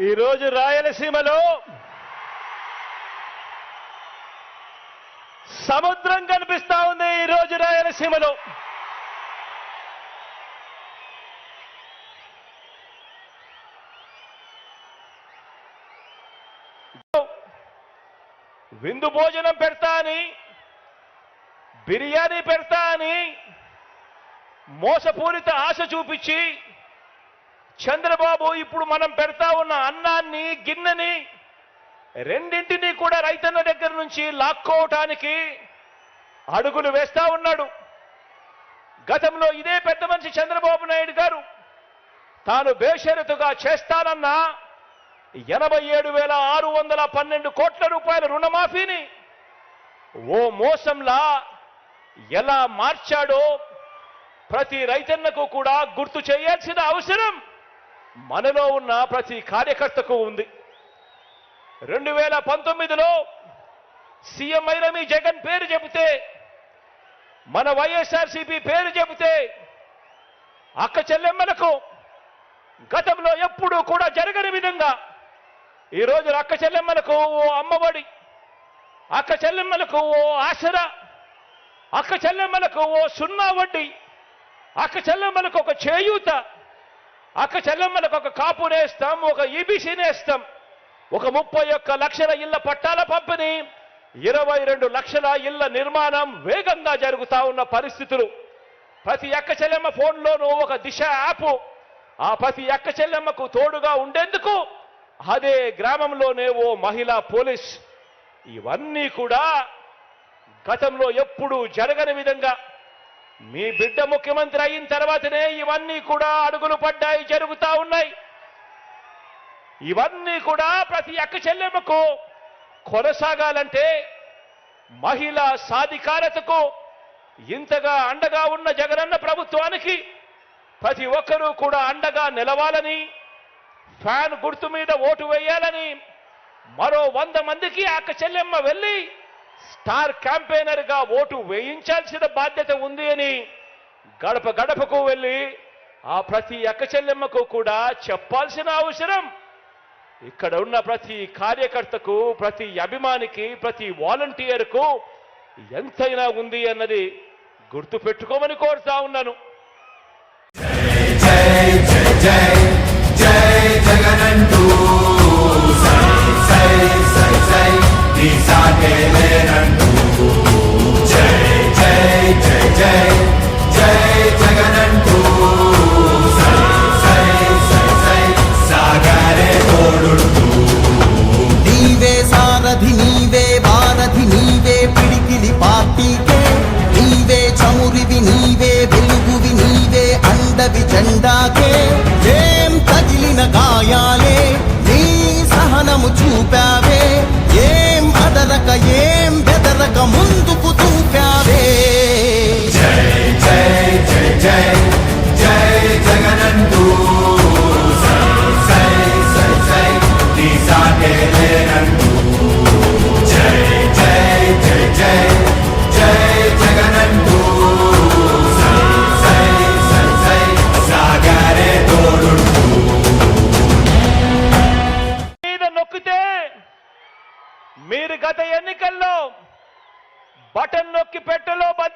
ఈరోజు రాయలసీమలో సముద్రం కనిపిస్తా ఉంది ఈరోజు రాయలసీమలో. విందు భోజనం పెడతా అని బిర్యానీ పెడతా అని మోసపూరిత ఆశ చూపించి చంద్రబాబు ఇప్పుడు మనం పెడతా ఉన్న అన్నాన్ని గిన్నెని రెండింటినీ కూడా రైతన్న దగ్గర నుంచి లాక్కోవటానికి అడుగులు వేస్తా ఉన్నాడు. గతంలో ఇదే పెద్ద మనిషి చంద్రబాబు నాయుడు గారు తాను బేషరతుగా చేస్తానన్న ఎనభై ఏడు వేల ఆరు వందల పన్నెండు కోట్ల రూపాయల రుణమాఫీని ఓ మోసంలా ఎలా మార్చాడో ప్రతి రైతన్నకు కూడా గుర్తు చేయాల్సిన అవసరం. మనలో ఉన్న ప్రతి కార్యకర్తకు ఉంది. రెండు వేల పంతొమ్మిదిలో సీఎం అయిన మీ జగన్ పేరు చెబితే మన వైఎస్ఆర్సీపీ పేరు చెబితే అక్క చెల్లెమ్మలకు గతంలో ఎప్పుడూ కూడా జరగని విధంగా ఈరోజు అక్క చెల్లెమ్మలకు ఓ అమ్మఒడి అక్క చెల్లెమ్మలకు ఓ ఆసరా అక్క చెల్లెమ్మలకు ఓ సున్నా వడ్డీ అక్క చెల్లెమ్మలకు ఒక చేయూత అక్క చెల్లమ్మలకు ఒక కాపునేస్తాం ఒక ఈబీసీ ఒక ముప్పై ఒక్క లక్షల ఇళ్ళ పట్టాల పంపిణీ ఇరవై రెండు లక్షల ఇళ్ళ నిర్మాణం వేగంగా జరుగుతా ఉన్న పరిస్థితులు. ప్రతి ఎక్క చెల్లెమ్మ ఫోన్లోనూ ఒక దిశ యాప్. ఆ ప్రతి ఎక్క చెల్లెమ్మకు తోడుగా ఉండేందుకు అదే గ్రామంలోనే ఓ మహిళా పోలీస్. ఇవన్నీ కూడా గతంలో ఎప్పుడూ జరగని విధంగా మీ బిడ్డ ముఖ్యమంత్రి అయిన తర్వాతనే ఇవన్నీ కూడా అడుగులు పడ్డాయి జరుగుతా ఉన్నాయి. ఇవన్నీ కూడా ప్రతి అక్క చెల్లెమ్మకు కొనసాగాలంటే మహిళా సాధికారతకు ఇంతగా అండగా ఉన్న జగనన్న ప్రభుత్వానికి ప్రతి ఒక్కరూ కూడా అండగా నిలవాలని ఫ్యాన్ గుర్తు మీద ఓటు వేయాలని మరో వంద మందికి అక్క చెల్లెమ్మ వెళ్ళి స్టార్ క్యాంపెయినర్గా ఓటు వేయించాల్సిన బాధ్యత ఉంది అని గడప గడపకు వెళ్ళి ఆ ప్రతి అక్క చెల్లెమ్మకు కూడా చెప్పాల్సిన అవసరం. ఇక్కడ ఉన్న ప్రతి కార్యకర్తకు ప్రతి అభిమానికి ప్రతి వాలంటీర్కు ఎంతైనా ఉంది అన్నది గుర్తు పెట్టుకోమని కోరుతా ఉన్నాను. నాకే ఏం తగిలిన గాయాలే నీ సహనము చూపావే. ఏం అదరక ఏం బెదరక ముందుకు దూకావే జై జై జై జై.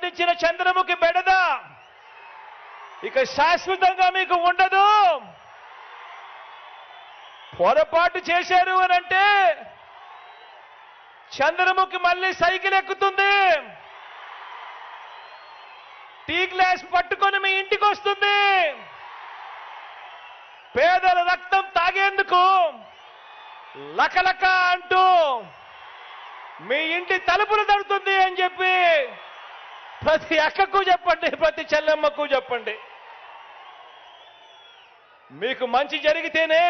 పెట్టెలో చంద్రముఖి బెడద. ఇక శాశ్వతంగా మీకు ఉండదు. పొరపాటు చేశారు అని అంటే చంద్రముఖి మళ్ళీ సైకిల్ ఎక్కుతుంది. టీ గ్లాస్ పట్టుకొని మీ ఇంటికి వస్తుంది. పేదల రక్తం తాగేందుకు లకలక అంటూ మీ ఇంటి తలుపులు తడుతుంది అని చెప్పి ప్రతి అక్కకు చెప్పండి ప్రతి చెల్లెమ్మకు చెప్పండి. మీకు మంచి జరిగితేనే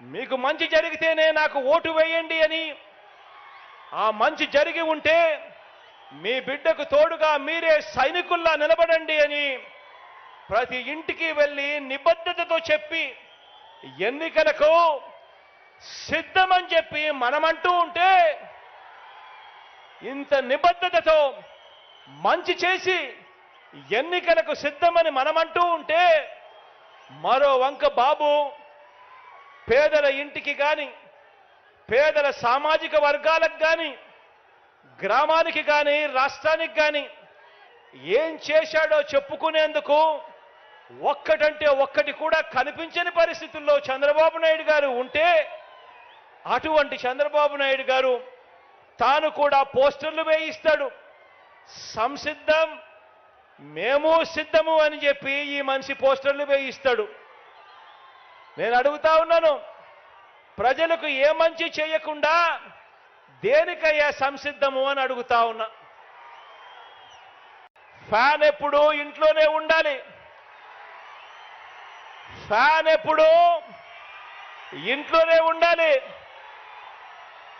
మీకు మంచి జరిగితేనే నాకు ఓటు వేయండి అని ఆ మంచి జరిగి ఉంటే మీ బిడ్డకు తోడుగా మీరే సైనికుల్లా నిలబడండి అని ప్రతి ఇంటికి వెళ్ళి నిబద్ధతతో చెప్పి ఎన్నికలకు సిద్ధమని చెప్పి మనమంటూ ఉంటే ఇంత నిబద్ధతతో మంచి చేసి ఎన్నికలకు సిద్ధమని మనమంటూ ఉంటే మరో వంక బాబు పేదల ఇంటికి కానీ పేదల సామాజిక వర్గాలకు కానీ గ్రామానికి కానీ రాష్ట్రానికి కానీ ఏం చేశాడో చెప్పుకునేందుకు ఒక్కటంటే ఒక్కటి కూడా కనిపించని పరిస్థితుల్లో చంద్రబాబు నాయుడు గారు ఉంటే అటువంటి చంద్రబాబు నాయుడు గారు తాను కూడా పోస్టర్లు వేయిస్తాడు. సంసిద్ధం. మేము సిద్ధము అని చెప్పి ఈ మనిషి పోస్టర్లు వేయిస్తాడు. నేను అడుగుతా ఉన్నాను ప్రజలకు ఏ మంచి చేయకుండా దేనికయ్యా సంసిద్ధము అని అడుగుతా ఉన్నా. ఫ్యాన్ ఎప్పుడు ఇంట్లోనే ఉండాలి. ఫ్యాన్ ఎప్పుడు ఇంట్లోనే ఉండాలి.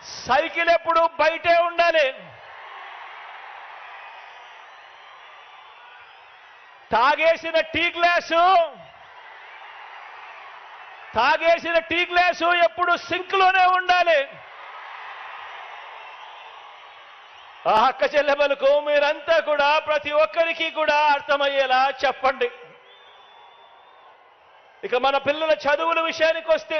సైకిల్ ఎప్పుడు బయటే ఉండాలి. తాగేసిన టీ గ్లాసు. తాగేసిన టీ గ్లాసు ఎప్పుడు సింక్లోనే ఉండాలి. ఆ అక్క చెల్లెమలకు మీరంతా కూడా ప్రతి ఒక్కరికి కూడా అర్థమయ్యేలా చెప్పండి. ఇక మన పిల్లల చదువుల విషయానికి వస్తే